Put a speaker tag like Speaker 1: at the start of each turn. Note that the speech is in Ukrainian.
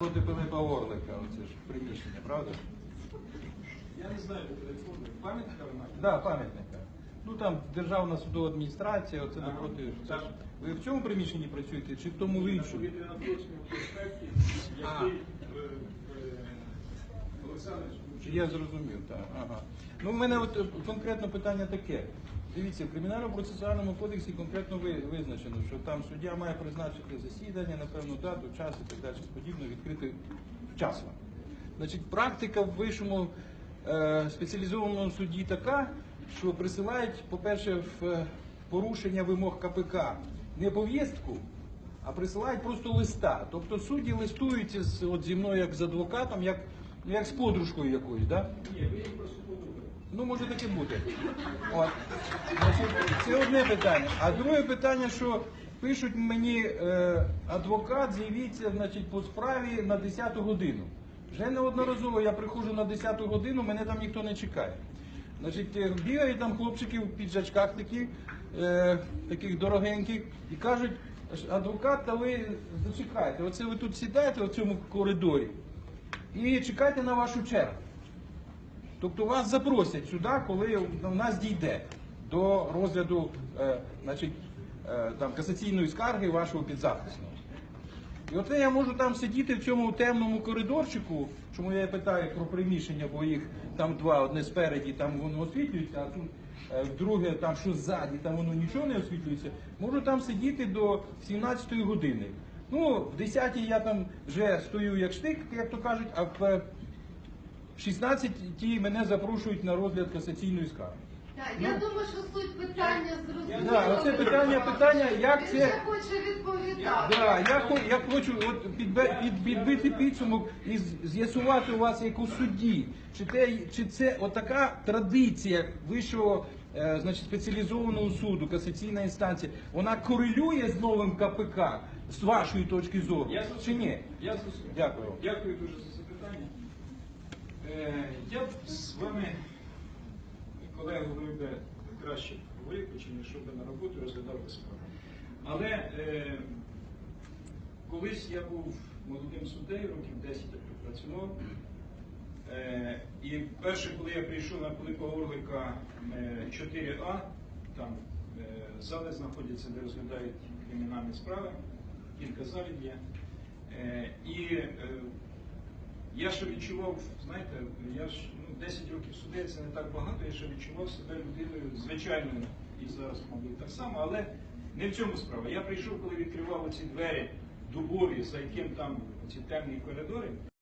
Speaker 1: Проти Пилипа Орлика, оце ж приміщення, правда?
Speaker 2: Я не знаю, де телефон. Пам'ятка вона?
Speaker 1: Так, да, пам'ятника. Ну там Державна судова адміністрація, оце
Speaker 2: Ага.
Speaker 1: напроти. це ж- Ви в цьому приміщенні працюєте чи в тому в іншому?
Speaker 2: повітряно-космічному проспекті,
Speaker 1: А.
Speaker 2: який е, е, Олександр
Speaker 1: Я зрозумів, так. Ага. Ну, в мене от е, конкретно питання таке. Дивіться, в кримінально-процесуальному кодексі конкретно визначено, що там суддя має призначити засідання на певну дату, час і так далі, подібно, відкрити вчасно. Значить, практика в вищому е, спеціалізованому суді така, що присилають, по-перше, в е, порушення вимог КПК не повістку, а присилають просто листа. Тобто судді листуються з, от зі мною як з адвокатом, як, як з подружкою якоюсь. Да?
Speaker 2: Ні, ви їх просто.
Speaker 1: Ну, може таке бути. От. Значить, це одне питання. А друге питання, що пишуть мені е, адвокат, з'явіться значить, по справі на 10 годину. Вже неодноразово я приходжу на 10 годину, мене там ніхто не чекає. Значить, е, бігають там хлопчики в піджачках таких, е, таких дорогеньких, і кажуть, адвокат, та ви зачекайте, оце ви тут сідаєте в цьому коридорі і чекайте на вашу чергу. Тобто вас запросять сюди, коли у нас дійде до розгляду е, значить, е, там, касаційної скарги вашого підзахисного. І оце я можу там сидіти в цьому темному коридорчику, чому я питаю про приміщення, бо їх там два, одне спереді, там воно освітлюється, а тут е, друге, там що ззаді, там воно нічого не освітлюється. Можу там сидіти до 17-ї години. Ну, в 10 я там вже стою як штик, як то кажуть, а в е, 16 ті мене запрошують на розгляд касаційної скарги.
Speaker 3: Так, я думаю, що суть питання зрозуміла.
Speaker 1: Да, оце питання, питання, як
Speaker 3: Він
Speaker 1: це.
Speaker 3: ще хоче відповідати.
Speaker 1: Да, я, хо- я хочу от підбе, під, підбити підсумок і з- з'ясувати у вас як у судді, чи, те, чи це отака традиція вищого е, значить, спеціалізованого суду, касаційна інстанція, вона корелює з новим КПК з вашої точки зору,
Speaker 2: Я
Speaker 1: чи ні?
Speaker 2: Я зрозумів.
Speaker 1: Дякую.
Speaker 2: Дякую дуже за запитання. Е, я б з вами, говорив би краще йшов би на роботу розглядав справу. Але е, колись я був молодим суддею, років 10 я працював. Е, і перше, коли я прийшов на Пилипа Орлика е, 4А, там е, зали знаходяться, де розглядають кримінальні справи, кілька залів є. Е, і е, я ще відчував, знаєте, я ж ну, 10 років судей, це не так багато, я ще відчував себе людиною звичайною і зараз, мабуть, так само, але не в цьому справа. Я прийшов, коли відкривав оці двері дубові, за яким там ці темні коридори.